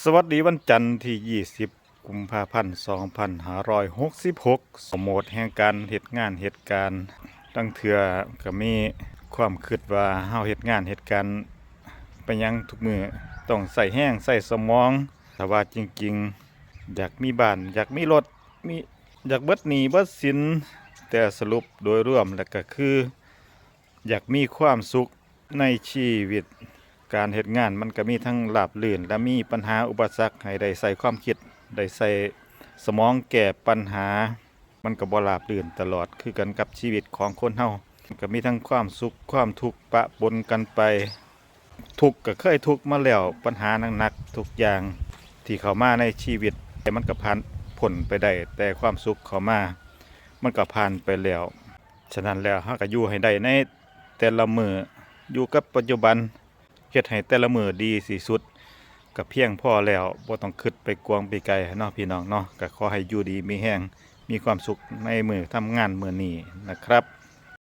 สวัสดีวันจันทร์ที่ 20 กุมภาพันธ์2566 สมดแห่งการเหตุงานเหตุการณ์ตั้งเถื่อก็มีความคิดว่าเฮาเหตุงานเหตุการณ์ไปยังทุกมือต้องใส่แห้งใส่สมองแต่ว่าจริงๆ อยากมีบ้าน อยากมีรถมีอยากเบิดหนีเบิดสิน แต่สรุปโดยรวมแล้วก็คือ อยากมีความสุขในชีวิต การเฮ็ดงานมันก็มีทั้งหลาบลื่น และมีปัญหาอุปสรรคให้ได้ใส่ความคิดได้ใส่สมองแก้ปัญหา มันก็บ่ราบลื่นตลอดคือกันกับชีวิตของคนเฮาก็มีทั้งความสุขความทุกข์ปะปนกันไป ทุกข์ก็เคยทุกข์มาแล้วปัญหาหนักๆทุกอย่างที่เข้ามาในชีวิต แต่มันก็ผ่านพ้นไปได้แต่ความสุขเข้ามา มันก็ผ่านไปแล้ว ฉะนั้นแล้วเฮาก็อยู่ให้ได้ในแต่ละมืออยู่กับปัจจุบัน เฮ็ดให้แต่ละมือดีสีสุดก็เพียงพอแล้วบ่ต้องคิดไปกวางไปไกลเนาะพี่น้องเนาะก็ขอให้อยู่ดีมีแห้งมีความสุขในมือทำงานมื้อนี้นะครับ